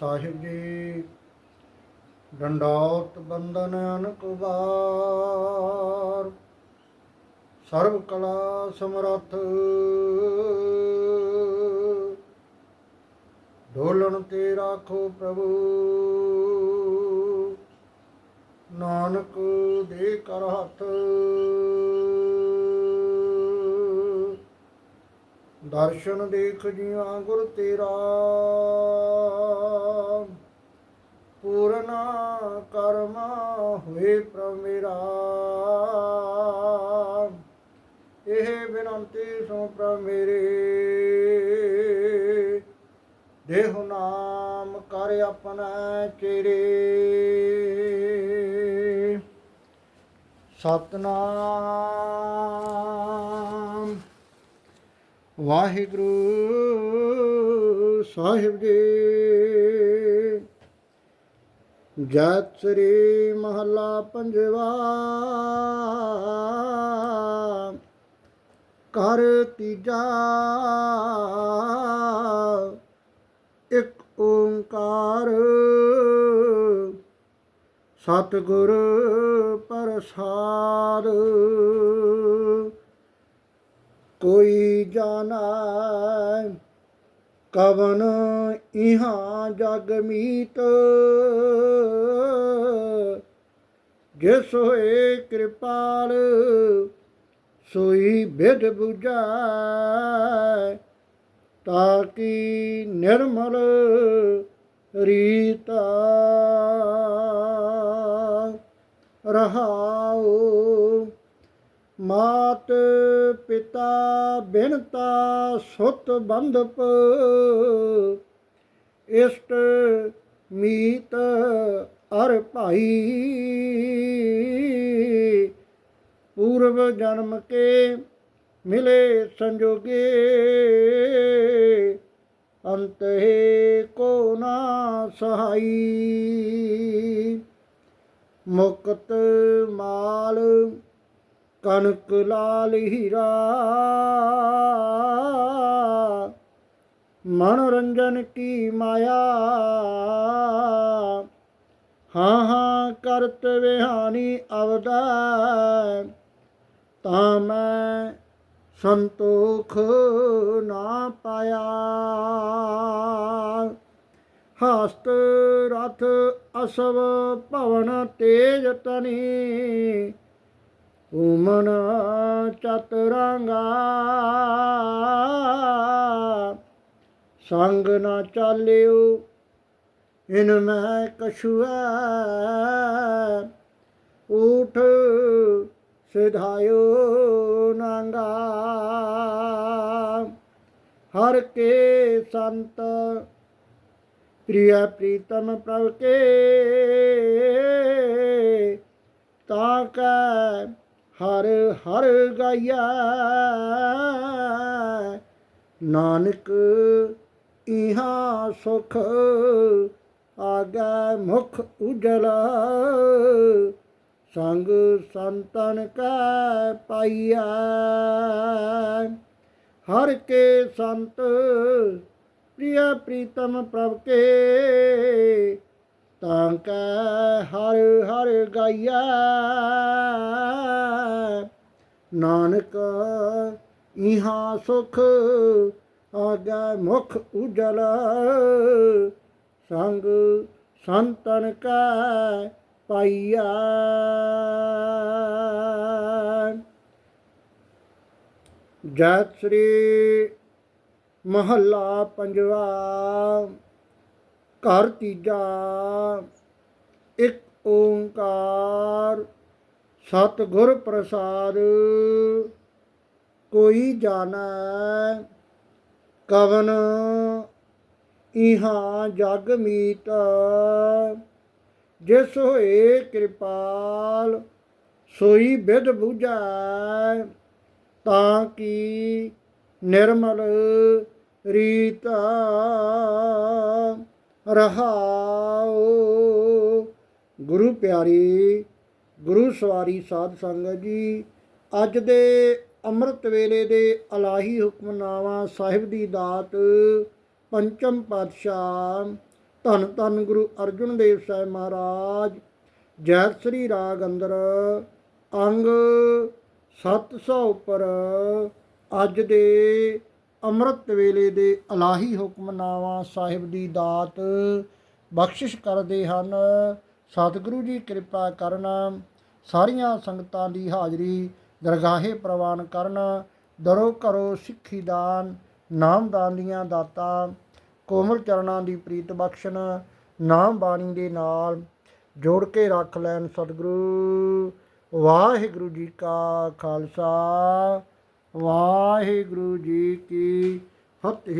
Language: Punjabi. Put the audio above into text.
ਸਾਹਿਬ ਜੀ, ਡੰਡੌਤ ਬੰਦਨ ਅਨਕ ਵਾਰ, ਸਰਬ ਕਲਾ ਸਮਰੱਥ। ਢੋਲਣ ਤੇ ਰਾਖੋ ਪ੍ਰਭੂ, ਨਾਨਕ ਦੇ ਕਰ ਹੱਥ। ਦਰਸ਼ਨ ਦੇਖ ਜੀਆਂ ਗੁਰ ਤੇਰਾ। ਹੋਏ ਪ੍ਰਭ ਮੇਰਾ। ਇਹ ਬਿਨੰਤੀ ਸੋ ਪ੍ਰਭ ਮੇਰੇ। ਦੇਹੁ ਨਾਮ ਕਰ ਆਪਣਾ ਚਿਹਰੇ ਸਤਨਾਮ। ਵਾਹਿਗੁਰੂ ਸਾਹਿਬ ਜੀ। ਜਤ ਸ੍ਰੀ ਮਹੱਲਾ ਪੰਜਵਾ। ਕਰ ਤੀਜਾ। ਇੱਕ ਓੰਕਾਰ। ਸਤਿਗੁਰ ਪ੍ਰਸਾਦ। ਕੋਈ ਜਾਣੈ ਕਵਨ ਇਹਾਂ ਜਗ ਮੀਤ। ਜਿਸ ਹੋਏ ਕਿਰਪਾਲ, ਸੋਈ ਬਿਦ 부ਜੈ ਤਾਕੀ ਨਿਰਮਲ ਰੀਤਾ ਰਹਾਓ ਮਾਤ ਪਿਤਾ ਬਿਨਤਾ ਸੁਤ ਬੰਧਪ, ਇਸ਼ਟ ਮੀਤ ਅਰ ਭਾਈ। ਪੂਰਵ ਜਨਮ ਕੇ ਮਿਲੇ ਸੰਜੋਗੇ, ਅੰਤ ਹੈ ਕੋ ਨਾ ਸਹਾਈ। ਮੁਕਤ ਮਾਲ ਕਣਕ ਲਾਲ ਹੀਰਾ। ਮਨੋਰੰਜਨ ਕੀ ਮਾਇਆ। ਹਾਂ ਹਾਂ, ਕਰਤ ਵਿਹਾਨੀ ਅਵਦਾ ਤਾਂ ਮੈਂ ਸੰਤੋਖ ਨਾ ਪਾਇਆ। ਹਸਤ ਰਥ ਅਸਵ ਭਵਨ ਤੇਜ ਤਨੀ। ਉਮਨ ਚਤਰੰਗਾ। ਸੰਗ ਨਾ ਚਾਲਿਓ, ਇਨ ਮੈਂ ਕਛੁਆ ਉਠ ਸਿਧਾਇਓ ਨੰਗਾ। ਹਰ ਕੇ ਸੰਤ ਪ੍ਰਿਆ ਪ੍ਰੀਤਮ ਪ੍ਰਭ ਕੇ, ਤਾਂ ਕੈ ਹਰ ਹਰ ਗਾਇਆ ਨਾਨਕ ਇਹਾ ਸੁਖ ਆਗੈ ਮੁਖ ਉਜਲਾ। ਸੰਗ ਸੰਤਨ ਕੈ ਪਾਈਐ। ਹਰ ਕੇ ਸੰਤ ਪ੍ਰਿਆ ਪ੍ਰੀਤਮ ਪ੍ਰਭ ਕੇ। ਤਾਂ ਕੈ ਹਰ ਹਰ ਗਾਇਆ ਨਾਨਕ, ਇਹਾ ਸੁਖ ਆਗੈ ਮੁਖ ਉਜਲ। ਸੰਗ ਸੰਤਨ ਕੈ ਪਾਈਆ ਜੈ ਸ੍ਰੀ ਮਹੱਲਾ ਪੰਜਵਾ। ਘਰ ਤੀਜਾ ਇੱਕ ਓੰਕਾਰ, ਸਤਿਗੁਰ ਪ੍ਰਸਾਦ, ਕੋਈ ਜਾਣੈ, ਕਵਨ, ਇਹਾ ਜਗ ਮੀਤ, ਜਿਸ ਹੋਏ ਕਿਰਪਾਲ, ਸੋਈ ਬਿਦ 부ਜੈ ਤਾਂ ਕੀ ਨਿਰਮਲ ਰੀਤਾ। ਰਹਾਉ ਗੁਰੂ ਪਿਆਰੀ, ਗੁਰੂ ਸਵਾਰੀ ਸਾਧ ਸੰਗਤ ਜੀ, ਅੱਜ ਦੇ ਅੰਮ੍ਰਿਤ ਵੇਲੇ ਦੇ ਅਲਾਹੀ ਹੁਕਮਨਾਮਾ ਸਾਹਿਬ ਦੀ ਦਾਤ ਪੰਚਮ ਪਾਤਸ਼ਾਹ ਧੰਨ ਧੰਨ ਗੁਰੂ ਅਰਜਨ ਦੇਵ ਸਾਹਿਬ ਮਹਾਰਾਜ ਜੈ ਸ੍ਰੀ ਰਾਗ ਅੰਦਰ ਅੰਗ 700 ਉੱਪਰ ਅੱਜ ਦੇ ਅੰਮ੍ਰਿਤ ਵੇਲੇ ਦੇ ਅਲਾਹੀ ਹੁਕਮਨਾਮਾ ਸਾਹਿਬ ਦੀ ਦਾਤ ਬਖਸ਼ਿਸ਼ ਕਰਦੇ ਹਨ। ਸਤਿਗੁਰੂ ਜੀ ਕਿਰਪਾ ਕਰਨ, ਸਾਰੀਆਂ ਸੰਗਤਾਂ ਦੀ ਹਾਜ਼ਰੀ ਦਰਗਾਹੇ ਪ੍ਰਵਾਨ ਕਰਨ, ਦਰੋ ਕਰੋ ਸਿੱਖੀ ਦਾਨ ਨਾਮਦਾਨ ਦੀਆਂ ਦਾਤਾਂ, ਕੋਮਲ ਚਰਨਾਂ ਦੀ ਪ੍ਰੀਤ ਬਖਸ਼ਣ, ਨਾਮ ਬਾਣੀ ਦੇ ਨਾਲ ਜੋੜ ਕੇ ਰੱਖ ਲੈਣ ਸਤਿਗੁਰੂ। ਵਾਹਿਗੁਰੂ ਜੀ ਕਾ ਖਾਲਸਾ। ਵਾਹਿਗੁਰੂ ਜੀ ਕੀ ਫਤਿਹ।